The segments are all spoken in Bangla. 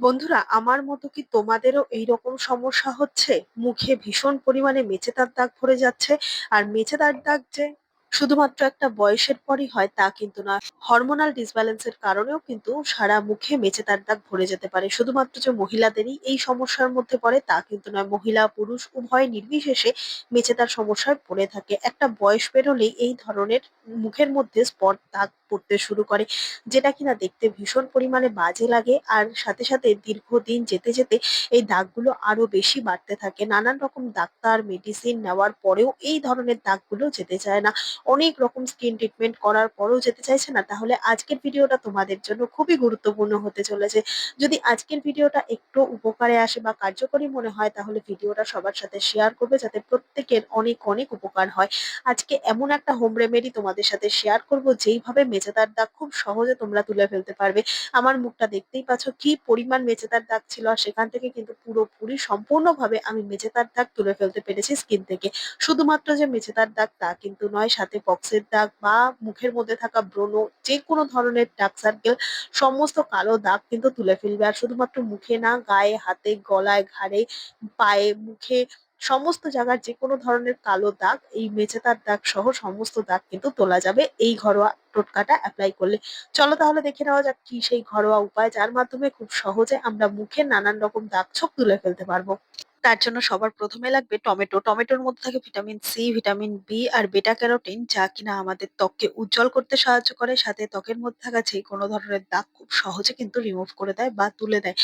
বন্ধুরা, আমার মতো কি তোমাদেরও এইরকম সমস্যা হচ্ছে? মুখে ভীষণ পরিমাণে মেচেদার দাগ ভরে যাচ্ছে। আর মেচেদার দাগ যে শুধুমাত্র একটা বয়সের পরই হয়, তা কিন্তু না। হরমোনাল ডিসব্যালেন্সের কারণেও কিন্তু সারা মুখে মেচেদার দাগ ভরে যেতে পারে। শুধুমাত্র যে মহিলাদেরই এই সমস্যার মধ্যে পড়ে, তা কিন্তু নয়। মহিলা, পুরুষ, উভয় নির্বিশেষে মেচেদার সমস্যায় পড়ে থাকে। একটা বয়স পেরোলেই এই ধরনের মুখের মধ্যে স্পট দাগ পড়তে শুরু করে, যেটা কিনা দেখতে ভীষণ পরিমাণে বাজে লাগে। আর সাথে সাথে দীর্ঘদিন যেতে যেতে এই দাগগুলো আরও বেশি বাড়তে থাকে। নানান রকম ডাক্তার মেডিসিন নেওয়ার পরেও এই ধরনের দাগগুলো যেতে চায় না। অনেক রকম স্কিন ট্রিটমেন্ট করার পরেও যেতে চাইছে না। তাহলে আজকের ভিডিওটা তোমাদের জন্য খুবই গুরুত্বপূর্ণ হতে চলেছে। যদি আজকের ভিডিওটা একটু উপকারে আসে বা কার্যকরী মনে হয়, তাহলে ভিডিওটা সবার সাথে শেয়ার করবে যাতে প্রত্যেকের অনেক অনেক উপকার হয়। আজকে এমন একটা হোম রেমেডি তোমাদের সাথে শেয়ার করব, যেইভাবে মেচেদার দাগ খুব সহজে তোমরা তুলে ফেলতে পারবে। আমার মুখটা দেখতেই পাচ্ছ কি পরিমাণ মেচেদার দাগ ছিল আর সেখান থেকে কিন্তু পুরোপুরি সম্পূর্ণভাবে আমি মেচেদার দাগ তুলে ফেলতে পেরেছি স্কিন থেকে। শুধুমাত্র যে মেচেদার দাগ তা কিন্তু নয়, সাথে পক্সের দাগ বা মুখের মধ্যে থাকা ব্রণ যে কোনো ধরনের ডার্ক সার্কেল সমস্ত কালো দাগ কিন্তু তুলে ফেলবে। আর শুধুমাত্র মুখে না, গায়ে, হাতে, গলায়, ঘাড়ে, পায়ে, মুখে সমস্ত জায়গার যে কোনো ধরনের কালো দাগ, এই মেচেতার দাগ সহ সমস্ত দাগ কিন্তু তোলা যাবে। এই ঘরোয়া টোটকাটা অ্যাপ্লাই করলে। চলো তাহলে দেখে নেওয়া যাক কি সেই ঘরোয়া উপায়, যার মাধ্যমে খুব সহজে আমরা মুখে নানান রকম দাগ ছোপ তুলে ফেলতে পারব। তার জন্য সবার প্রথমে লাগবে টমেটো। টমেটোর মধ্যে থাকে ভিটামিন সি, ভিটামিন বি আর বেটা ক্যারোটিন যা কিনা আমাদের ত্বককে উজ্জ্বল করতে সাহায্য করে। সাথে ত্বকের মধ্যে থাকা যে কোনো ধরনের দাগ খুব সহজে কিন্তু রিমুভ করে দেয় বা তুলে দেয়।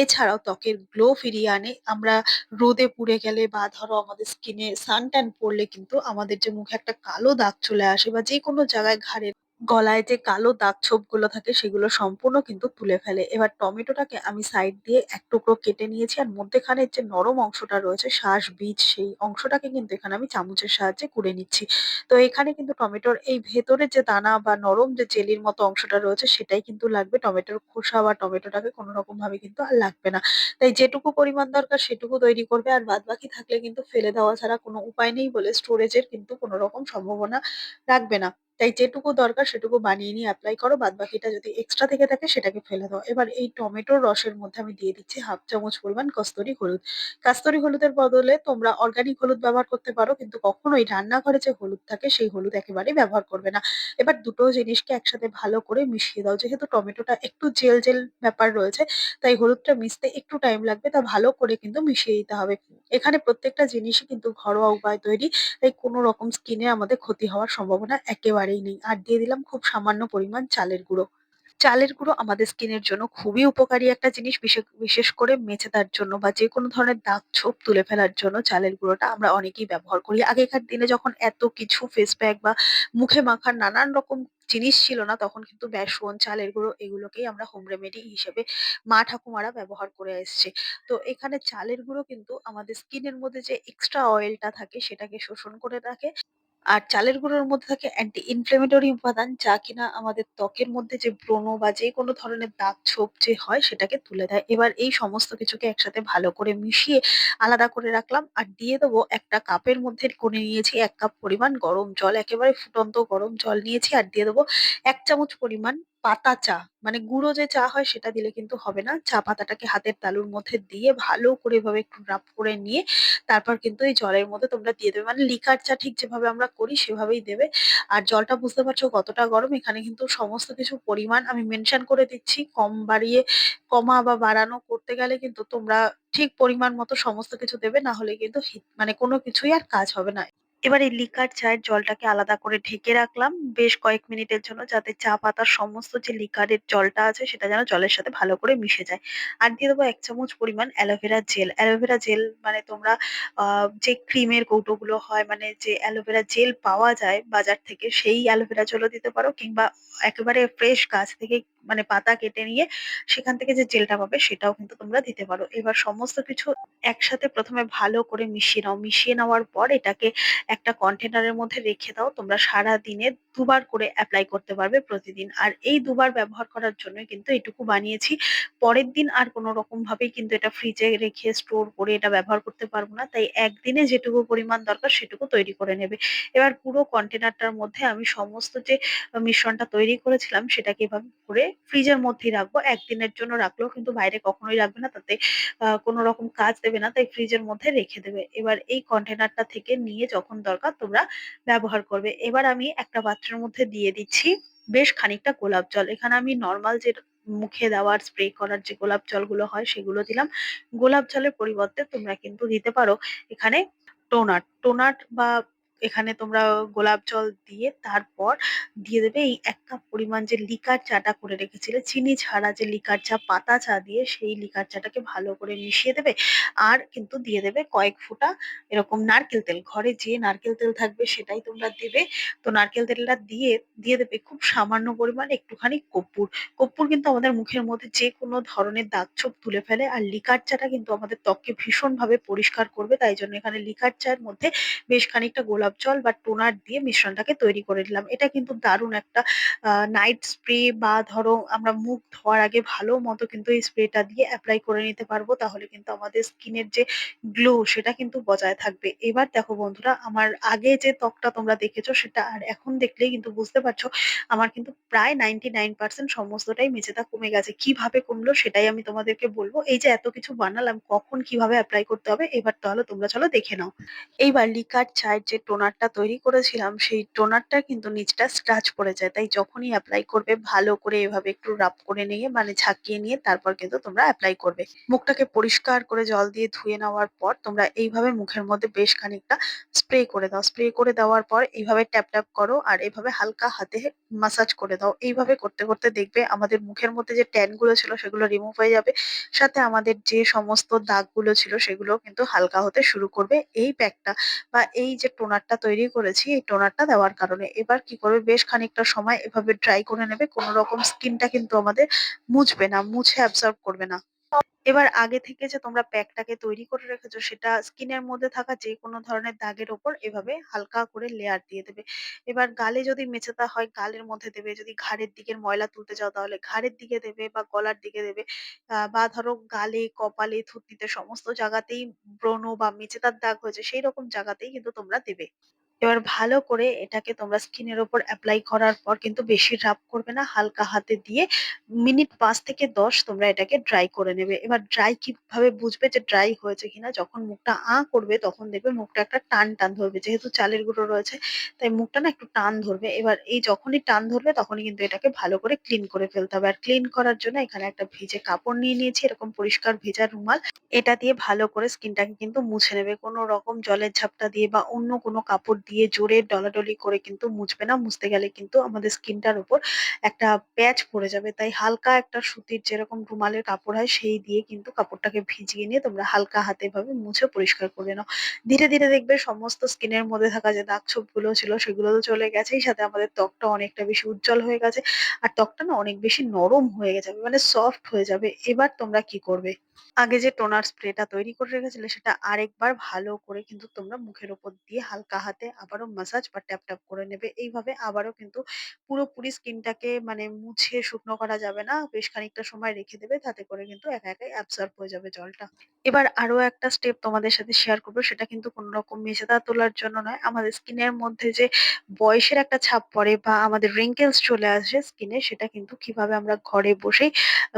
এছাড়াও ত্বকের গ্লো ফিরিয়ে আনে। আমরা রোদে পুড়ে গেলে বা ধরো আমাদের স্কিনে সান ট্যান পড়লে কিন্তু আমাদের যে মুখে একটা কালো দাগ চলে আসে বা যে কোনো জায়গায় ঘাড়ে গলায় যে কালো দাগ ছোপগুলো থাকে সেগুলো সম্পূর্ণ কিন্তু তুলে ফেলে। এবার টমেটোটাকে আমি সাইড দিয়ে এক টুকরো কেটে নিয়েছি আর মধ্যেখানের যে নরম অংশটা রয়েছে শ্বাস বীজ, সেই অংশটাকে কিন্তু এখানে আমি চামচের সাহায্যে কুড়ে নিচ্ছি। তো এখানে কিন্তু টমেটোর এই ভেতরের যে দানা বা নরম যে জেলির মতো অংশটা রয়েছে সেটাই কিন্তু লাগবে। টমেটোর খোসা বা টমেটোটাকে কোনো রকম ভাবে কিন্তু আর লাগবে না। তাই যেটুকু পরিমাণ দরকার সেটুকু তৈরি করবে আর বাদ বাকি থাকলে কিন্তু ফেলে দেওয়া ছাড়া কোনো উপায় নেই বলে স্টোরেজের কিন্তু কোনো রকম সম্ভাবনা রাখবে না। তাই যেটুকু দরকার সেটুকু বানিয়ে নিয়ে এপ্লাই করো। বাদবাকিটা যদি এক্সট্রা থেকে থাকে সেটাকে ফেলে দাও। এবার এই টমেটোর রসের মধ্যে আমি দিয়ে দিচ্ছি হাফ চামচ পরিমাণ কস্তুরি হলুদ। কাস্তরি হলুদের বদলে তোমরা অর্গানিক হলুদ ব্যবহার করতে পারো, কিন্তু কখনোই রান্নাঘরে যে হলুদ থাকে সেই হলুদ একেবারেই ব্যবহার করবে না। এবার দুটো জিনিসকে একসাথে ভালো করে মিশিয়ে দাও। যেহেতু টমেটোটা একটু জেল জেল ব্যাপার রয়েছে, তাই হলুদটা মিশতে একটু টাইম লাগবে। তা ভালো করে কিন্তু মিশিয়ে দিতে হবে। এখানে প্রত্যেকটা জিনিসই কিন্তু ঘরোয়া উপায় তৈরি, তাই কোনো রকম স্কিনে আমাদের ক্ষতি হওয়ার সম্ভাবনা একেবারেই নেই। আর দিয়ে দিলাম খুব সামান্য পরিমাণ চালের গুঁড়ো। চালের গুঁড়ো আমাদের স্কিনের জন্য খুবই উপকারী একটা জিনিস, বিশেষ বিশেষ করে মেচেদার জন্য বা যে কোনো ধরনের দাগ ছোপ তুলে ফেলার জন্য চালের গুঁড়োটা আমরা অনেকেই ব্যবহার করি। আগেকার দিনে যখন এত কিছু ফেস প্যাক বা মুখে মাখার নানান রকম জিনিস ছিল না, তখন কিন্তু বেসন, চালের গুঁড়ো এগুলোকেই আমরা হোম রেমেডি হিসেবে মা ঠাকুমারা ব্যবহার করে এসছে। তো এখানে চালের গুঁড়ো কিন্তু আমাদের স্কিনের মধ্যে যে এক্সট্রা অয়েলটা থাকে, সেটাকে শোষণ করে রাখে। আর চালের গুঁড়োর মধ্যে থাকে অ্যান্টি ইনফ্লেমেটরি উপাদান, যা কিনা আমাদের ত্বকের মধ্যে যে ব্রণ বা যে কোনো ধরনের দাগ ছোপ যে হয় সেটাকে তুলে দেয়। এবার এই সমস্ত কিছুকে একসাথে ভালো করে মিশিয়ে আলাদা করে রাখলাম আর দিয়ে দেবো একটা কাপের মধ্যে করে নিয়েছি এক কাপ পরিমাণ গরম জল, একেবারে ফুটন্ত গরম জল নিয়েছি আর দিয়ে দেবো এক চামচ পরিমাণ পাতা চা মানে গুঁড়ো যে চা হয় সেটা দিলে কিন্তু হবে না। চা পাতাটাকে হাতের তালুর মধ্যে দিয়ে ভালো করে এভাবে একটু রাব করে নিয়ে তারপর কিন্তু এই জলের মধ্যে তোমরা দিয়ে দেবে। মানে লিকার চা ঠিক যেভাবে আমরা করি সেভাবেই দেবে। আর জলটা বুঝতে পারছ কতটা গরম, এখানে কিন্তু সমস্ত কিছু পরিমাণ আমি মেনশন করে দিচ্ছি। কম বাড়িয়ে, কমা বা বাড়ানো করতে গেলে কিন্তু তোমরা ঠিক পরিমাণ মতো সমস্ত কিছু দেবে, না হলে কিন্তু মানে কোনো কিছুই আর কাজ হবে না। এবার এই লিকার চায়ের জলটাকে আলাদা করে ঢেকে রাখলাম বেশ কয়েক মিনিটের জন্য যাতে চা পাতার সমস্ত যে লিকারের জলটা আছে সেটা যেন জলের সাথে ভালো করে মিশে যায়। আর দিয়ে দেবো এক চামচ পরিমাণ অ্যালোভেরা জেল অ্যালোভেরা জেল মানে তোমরা যে ক্রিমের কৌটোগুলো হয় মানে যে অ্যালোভেরা জেল পাওয়া যায় বাজার থেকে সেই অ্যালোভেরা জেলও দিতে পারো কিংবা একেবারে ফ্রেশ গাছ থেকে মানে পাতা কেটে নিয়ে সেখান থেকে যে জেলটা পাবে সেটাও কিন্তু তোমরা দিতে পারো। এবার সমস্ত কিছু একসাথে প্রথমে ভালো করে মিশিয়ে নাও। মিশিয়ে নেওয়ার পর এটাকে একটা কন্টেনারের মধ্যে রেখে দাও। তোমরা সারা দিনে দুবার করে অ্যাপ্লাই করতে পারবে প্রতিদিন। আর এই দুবার ব্যবহার করার জন্য কিন্তু এটুকু বানিয়েছি। পরের দিন আর কোনো রকম ভাবেই কিন্তু এটা ফ্রিজে রেখে স্টোর করে এটা ব্যবহার করতে পারব না। তাই একদিনে যেটুকু পরিমাণ দরকার সেটুকু তৈরি করে নেবে। এবার পুরো কন্টেনারটার মধ্যে আমি সমস্ত যে মিশ্রণটা তৈরি করেছিলাম সেটাকে এভাবে করে ফ্রিজের মধ্যেই রাখব, একদিনের জন্য রাখলেও কিন্তু বাইরে কখনোই রাখবে না, তাতে কোনো রকম কাজ দেবে না, তাই ফ্রিজের মধ্যে রেখে দেবে। এবার এই কন্টেনারটা থেকে নিয়ে যখন দরকার তোমরা ব্যবহার করবে। এবার আমি একটা পাত্রের মধ্যে দিয়ে দিচ্ছি বেশ খানিকটা গোলাপ জল। এখানে আমি নর্মাল যে মুখে দেওয়ার স্প্রে করার যে গোলাপ জলগুলো হয় সেগুলো দিলাম। গোলাপ জলের পরিবর্তে তোমরা কিন্তু দিতে পারো এখানে টোনার টোনার বা এখানে তোমরা গোলাপ জল দিয়ে তারপর দিয়ে দেবে এই এক কাপ পরিমাণ যে লিকার চাটা করে রেখেছিলে, চিনি ছাড়া যে লিকার চা, পাতা চা দিয়ে সেই লিকার চাটাকে ভালো করে মিশিয়ে দেবে আর কিন্তু দিয়ে দেবে কয়েক ফোঁটা এরকম নারকেল তেল। ঘরে যে নারকেল তেল থাকবে সেটাই তোমরা দেবে। তো নারকেল তেলটা দিয়ে দিয়ে দেবে খুব সামান্য পরিমাণে একটুখানি কর্পূর। কর্পূর কিন্তু আমাদের মুখের মধ্যে যে কোনো ধরনের দাগ ছোপ তুলে ফেলে আর লিকার চাটা কিন্তু আমাদের ত্বককে ভীষণভাবে পরিষ্কার করবে। তাই জন্য এখানে লিকার চায়ের মধ্যে বেশ খানিকটা গোলাপ জল বা টোনার দিয়ে মিশ্রণটাকে তৈরি করে নিলাম। এটা কিন্তু দারুণ একটা নাইট স্প্রে বা ধরো আমরা মুখ ধোয়ার আগে ভালো মতো কিন্তু এই স্প্রেটা দিয়ে অ্যাপ্লাই করে নিতে পারব। তাহলে কিন্তু আমাদের স্কিনের যে গ্লো সেটা কিন্তু বজায় থাকবে। এবার দেখো বন্ধুরা, আমার আগে যে ত্বকটা তোমরা দেখেছ সেটা আর এখন দেখলেই কিন্তু বুঝতে পারছ, আমার কিন্তু প্রায় নাইনটি নাইন পার্সেন্ট সমস্তটাই মেচেদা কমে গেছে। কীভাবে কমলো সেটাই আমি তোমাদেরকে বলব। এই যে এত কিছু বানালাম, কখন কীভাবে অ্যাপ্লাই করতে হবে, এবার তাহলে তোমরা চলো দেখে নাও। এইবার লিকার চায়ের যে টোনারটা তৈরি করেছিলাম, সেই টোনারটা কিন্তু নিচটা স্ক্রাচ পড়ে যায়। তাই যখনই অ্যাপ্লাই করবে, ভালো করে এভাবে একটু রাব করে নিয়ে মানে ঝাঁকিয়ে নিয়ে তারপর কিন্তু তোমরা অ্যাপ্লাই করবে। মুখটাকে পরিষ্কার করে জল দিয়ে ধুয়ে নেওয়ার পর, তোমরা এইভাবে মুখের মধ্যে বেশ খানিকটা স্প্রে করে দাও। স্প্রে করে দেওয়ার পর এইভাবে ট্যাপ ট্যাপ করো আর এইভাবে হালকা হাতে মাসাজ করে দাও। এইভাবে করতে করতে দেখবে আমাদের মুখের মধ্যে যে ট্যানগুলো ছিল, সেগুলো রিমুভ হয়ে যাবে। সাথে আমাদের যে সমস্ত দাগগুলো ছিল সেগুলো কিন্তু হালকা হতে শুরু করবে। এই প্যাকটা বা এই যে টোনারটা তৈরি করেছি, এই টোনারটা দেওয়ার কারণে। এবার কি করবে, বেশ খানিকটা সময় এভাবে ড্রাই করে নেবে। কোনো রকম স্কিনটা কিন্তু আমাদের মুছবে না, মুছে অ্যাবসর্ব করবে না। এবার আগে থেকে যে তোমরা প্যাকটাকে তৈরি করে রেখেছো, সেটা স্কিনের মধ্যে থাকা যে কোনো ধরনের দাগের ওপর এভাবে হালকা করে লেয়ার দিয়ে দেবে। এবার গালে যদি মেচেতা হয়, গালের মধ্যে দেবে। যদি ঘাড়ের দিকের ময়লা তুলতে চাও, তাহলে ঘাড়ের দিকে দেবে বা গলার দিকে দেবে। বা ধরো গালে, কপালে, থুতনিতে সমস্ত জায়গাতেই ব্রণ বা মেচেদার দাগ হয়েছে সেই রকম জায়গাতেই কিন্তু তোমরা দেবে। এবার ভালো করে এটাকে তোমরা স্কিনের ওপর অ্যাপ্লাই করার পর কিন্তু বেশি রাব করবে না, হালকা হাতে দিয়ে মিনিট পাঁচ থেকে দশ তোমরা এটাকে ড্রাই করে নেবে। এবার ড্রাই কীভাবে বুঝবে যে ড্রাই হয়েছে কিনা? যখন মুখটা আ করবে তখন দেখবে মুখটা একটা টান টান ধরবে, যেহেতু চালের গুঁড়ো রয়েছে, তাই মুখটা না একটু টান ধরবে। এবার এই যখনই টান ধরবে তখনই কিন্তু এটাকে ভালো করে ক্লিন করে ফেলতে হবে। আর ক্লিন করার জন্য এখানে একটা ভিজে কাপড় নিয়ে নিয়েছি, এরকম পরিষ্কার ভেজা রুমাল। এটা দিয়ে ভালো করে স্কিনটাকে কিন্তু মুছে নেবে। কোনো রকম জলের ঝাপটা দিয়ে বা অন্য কোনো কাপড় দিয়ে জোরে ডলাডলি করে কিন্তু মুছবে না, মুছতে গেলে কিন্তু আমাদের স্কিনটার উপর একটা প্যাচ পড়ে যাবে। তাই হালকা একটা সুতির যেরকম রুমালের কাপড় হয়, সেই দিয়ে কিন্তু কাপড়টাকে ভিজিয়ে নিয়ে তোমরা হালকা হাতে ভাবে মুছে পরিষ্কার করে নাও। ধীরে ধীরে দেখবে সমস্ত স্কিনের মধ্যে থাকা যে দাগ ছোপগুলো ছিল, সেগুলো তো চলে গেছেই সাথে আমাদের ত্বকটা অনেকটা বেশি উজ্জ্বল হয়ে গেছে। আর ত্বকটা না অনেক বেশি নরম হয়ে গেছে মানে সফট হয়ে যাবে। এবার তোমরা কি করবে? আগে যে টোনার স্প্রেটা তৈরি করে রেখেছিলে, সেটা আরেকবার ভালো করে কিন্তু তোমরা মুখের উপর দিয়ে হালকা হাতে আবারও মাসাজ বা ট্যাপ ট্যাপ করে নেবে। এইভাবে আবারও কিন্তু পুরোপুরি স্কিনটাকে মানে মুছে শুকনো করা যাবে না। বেশ খানিকটা সময় রেখে দেবে, তাতে করে কিন্তু একা একাই অ্যাবসর্ব হয়ে যাবে জলটা। এবার আরও একটা স্টেপ তোমাদের সাথে শেয়ার করব, সেটা কিন্তু কোনো রকম মেচেদা তোলার জন্য নয়। আমাদের স্কিনের মধ্যে যে বয়সের একটা ছাপ পড়ে বা আমাদের রিঙ্কেলস চলে আসে স্কিনে সেটা কিন্তু কীভাবে আমরা ঘরে বসেই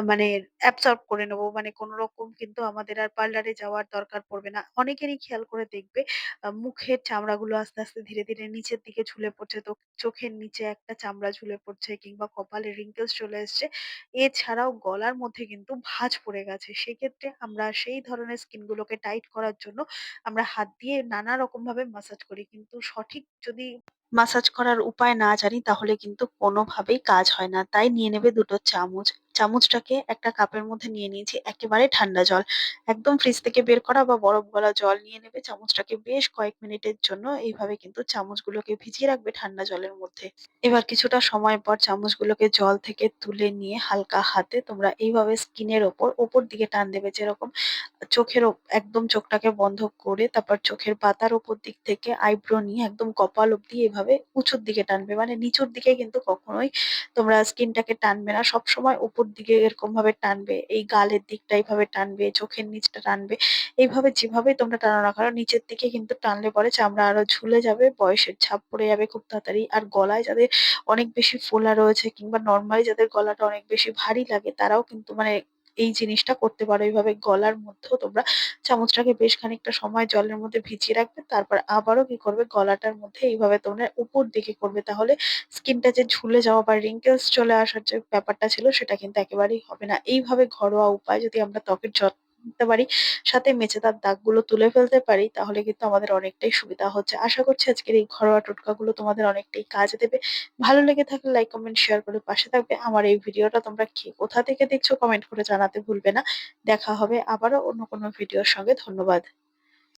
মানে অ্যাবসর্ব করে নেব? মানে কোনো রকম কিন্তু আমাদের আর পার্লারে যাওয়ার দরকার পড়বে না। অনেকেরই খেয়াল করে দেখবে মুখের চামড়াগুলো আস্তে আস্তে ধীরে ধীরে নিচের দিকে ঝুলে পড়ছে। তো চোখের নিচে একটা চামড়া ঝুলে পড়ছে কিংবা কপালে রিঙ্কেলস চলে এসছে। এছাড়াও গলার মধ্যে কিন্তু ভাঁজ পড়ে গেছে। সেক্ষেত্রে আমরা সেই ধরনের স্কিন গুলোকে টাইট করার জন্য আমরা হাত দিয়ে নানা রকম ভাবে মাসাজ করি। কিন্তু সঠিক যদি মাসাজ করার উপায় না জানি, তাহলে কিন্তু কোনোভাবেই কাজ হয় না। তাই নিয়ে নেবে দুটো চামচ। চামচটাকে একটা কাপের মধ্যে নিয়ে নিয়েছি, একেবারে ঠান্ডা জল। একদম ফ্রিজ থেকে বের করা বা বরফ গলা জল নিয়ে নেবে চামচটাকে বেশ কয়েক মিনিটের জন্য এইভাবে কিন্তু চামচগুলোকে ভিজিয়ে রাখবে ঠান্ডা জলের মধ্যে। এবার কিছুটা সময় পর চামচগুলোকে জল থেকে তুলে নিয়ে হালকা হাতে তোমরা এইভাবে স্কিনের ওপর ওপর দিকে টান দেবে যেরকম চোখের একদম চোখটাকে বন্ধ করে তারপর চোখের পাতার ওপর দিক থেকে আইব্রো নিয়ে একদম কপাল অব্দি এভাবে উঁচুর দিকে টানবে। মানে নিচুর দিকে কিন্তু কখনোই তোমরা স্কিনটাকে টানবে না। সবসময় উপর দিকে এরকম ভাবে টানবে, এই গালের দিকটা এইভাবে টানবে, চোখের নিচটা টানবে, এইভাবে যেভাবে তোমরা টানো না কারণ নিচের দিকে কিন্তু টানলে পরে চামড়া আরও ঝুলে যাবে, বয়সের ছাপ পড়ে যাবে খুব তাড়াতাড়ি। আর গলায় যাদের অনেক বেশি ফোলা রয়েছে কিংবা নর্মালি যাদের গলাটা অনেক বেশি ভারী লাগে, তারাও কিন্তু মানে এই জিনিসটা করতে পারো। এইভাবে গলার মধ্যেও তোমরা চামচটাকে বেশ খানিকটা সময় জলের মধ্যে ভিজিয়ে রাখবে। তারপর আবারও কি করবে? গলাটার মধ্যে এইভাবে তোমরা উপর দিকে করবে। তাহলে স্কিনটা যে ঝুলে যাওয়া বা রিঙ্কেলস চলে আসার যে ব্যাপারটা ছিল, সেটা কিন্তু একেবারেই হবে না। এইভাবে ঘরোয়া উপায় যদি আমরা ত্বকের যত্ন নিতে পারি, সাথে মেচেদার দাগগুলো তুলে ফেলতে পারি, তাহলে কিন্তু আমাদের অনেকটাই সুবিধা হচ্ছে। আশা করছি আজকের এই ঘরোয়া টোটকাগুলো তোমাদের অনেকটাই কাজে দেবে। ভালো লেগে থাকলে লাইক কমেন্ট শেয়ার করে পাশে থাকবে। আমার এই ভিডিওটা তোমরা কি কোথা থেকে দেখছ কমেন্ট করে জানাতে ভুলবে না। দেখা হবে আবারও অন্য কোনো ভিডিওর সঙ্গে। ধন্যবাদ।